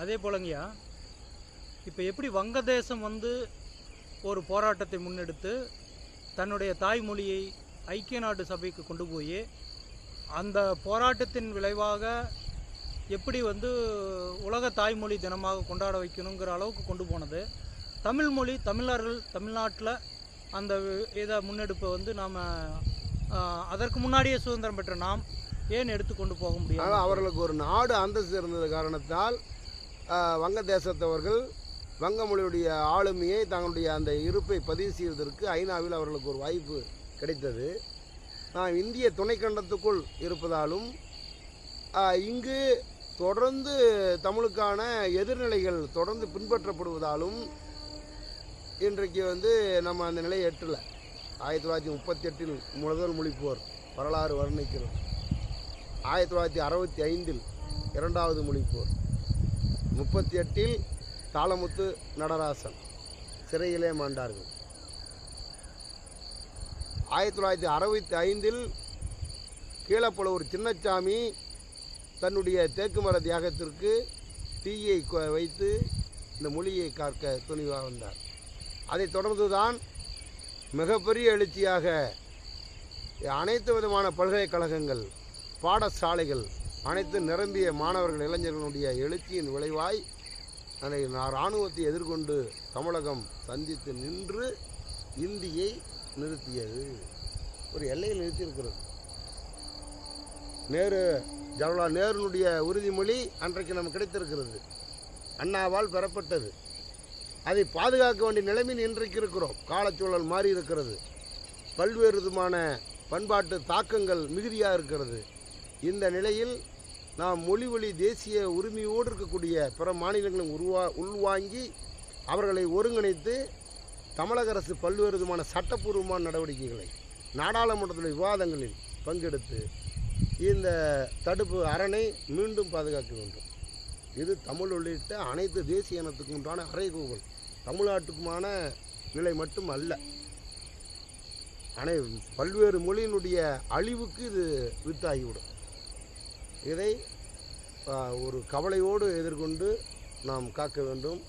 அதே போலங்கய்யா இப்போ எப்படி வங்கதேசம் வந்து ஒரு போராட்டத்தை முன்னெடுத்து தன்னுடைய தாய்மொழியை ஐக்கிய நாட்டு சபைக்கு கொண்டு போய் அந்த போராட்டத்தின் விளைவாக எப்படி வந்து உலக தாய்மொழி தினமாக கொண்டாட வைக்கணுங்கிற அளவுக்கு கொண்டு போனது. தமிழ் மொழி தமிழர்கள் தமிழ்நாட்டில் அந்த இதை முன்னெடுப்பை வந்து நாம் அதற்கு முன்னாடியே சுதந்திரம் பெற்ற நாம் ஏன் எடுத்து கொண்டு போக முடியாது? அவர்களுக்கு ஒரு நாடு அந்தஸ்து இருந்தது காரணத்தால் வங்கதேசத்தவர்கள் வங்க மொழியுடைய ஆளுமையை தங்களுடைய அந்த இருப்பை பதிவு செய்வதற்கு ஐநாவில் அவர்களுக்கு ஒரு வாய்ப்பு கிடைத்தது. நாம் இந்திய துணைக்கண்டத்துக்குள் இருப்பதாலும் இங்கு தொடர்ந்து தமிழுக்கான எதிர்நிலைகள் தொடர்ந்து பின்பற்றப்படுவதாலும் இன்றைக்கு வந்து நம்ம அந்த நிலையை எட்டலை. ஆயிரத்தி தொள்ளாயிரத்தி முப்பத்தி எட்டில் முதல் மொழிப்போர் வரலாறு வர்ணிக்கிறோம் ஆயிரத்தி தொள்ளாயிரத்தி அறுபத்தி ஐந்தில் இரண்டாவது மொழிப்போர். முப்பத்தி எட்டில் தாளமுத்து நடராசன் சிறையிலே மாண்டார்கள். ஆயிரத்தி தொள்ளாயிரத்தி அறுபத்தி ஐந்தில் கீழப்பழுவூர் சின்னச்சாமி தன்னுடைய தேக்கு மர தியாகத்திற்கு தீயை வைத்து இந்த மொழியை காக்க துணிவாக வந்தார். அதைத் தொடர்ந்துதான் மிகப்பெரிய எழுச்சியாக அனைத்து விதமான பல்கலைக்கழகங்கள் பாடசாலைகள் அனைத்து நிரம்பிய மாணவர்கள் இளைஞர்களுடைய எழுச்சியின் விளைவாய் அதை நான் இராணுவத்தை எதிர்கொண்டு தமிழகம் சந்தித்து நின்று இந்தியை நிறுத்தியது. ஒரு எல்லையில் நிறுத்தியிருக்கிறது. நேரு ஜவஹர்லால் நேருனுடைய உறுதிமொழி அன்றைக்கு நமக்கு கிடைத்திருக்கிறது. அண்ணாவால் பெறப்பட்டது. அதை பாதுகாக்க வேண்டிய நிலைமையில் இன்றைக்கு இருக்கிறோம். காலச்சூழல் மாறி இருக்கிறது பல்வேறு விதமான பண்பாட்டு தாக்கங்கள் மிகுதியாக இருக்கிறது. இந்த நிலையில் நாம் மொழி வழி தேசிய உரிமையோடு இருக்கக்கூடிய பிற மாநிலங்களும் உருவா உள்வாங்கி அவர்களை ஒருங்கிணைத்து தமிழக அரசு பல்வேறு விதமான சட்டப்பூர்வமான நடவடிக்கைகளை நாடாளுமன்றத்தில் விவாதங்களில் பங்கெடுத்து இந்த தடுப்பு அரணை மீண்டும் பாதுகாக்க வேண்டும். இது தமிழ் உள்ளிட்ட அனைத்து தேசிய இனத்துக்கு உண்டான அறைகூவல். தமிழ்நாட்டுக்குமான நிலை மட்டும் அல்ல. அனை பல்வேறு மொழியினுடைய அழிவுக்கு இது வித்தாகிவிடும். இதை ஒரு கவலையோடு எதிர்கொண்டு நாம் காக்க வேண்டும்.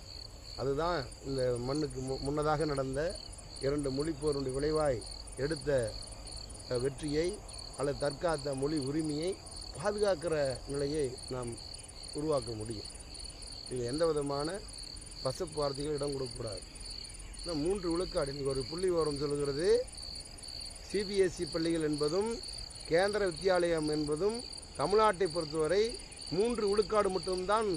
அதுதான் இந்த மண்ணுக்கு மு- முன்னதாக நடந்த இரண்டு மொழிப்போருடைய விளைவாய் எடுத்த வெற்றியை அல்லது தற்காத்த மொழி உரிமையை பாதுகாக்கிற நிலையை நாம் உருவாக்க முடியும். இது எந்த விதமான பசப்பு வார்த்தைகள் இடம் கொடுக்கக்கூடாது. இன்னும் மூன்று விழுக்காடு. இன்னைக்கு ஒரு புள்ளி விவரம் சொல்கிறது சிபிஎஸ்இ பள்ளிகள் என்பதும் கேந்திர வித்தியாலயம் என்பதும் தமிழ்நாட்டை பொறுத்தவரை மூன்று விழுக்காடு மட்டும்தான்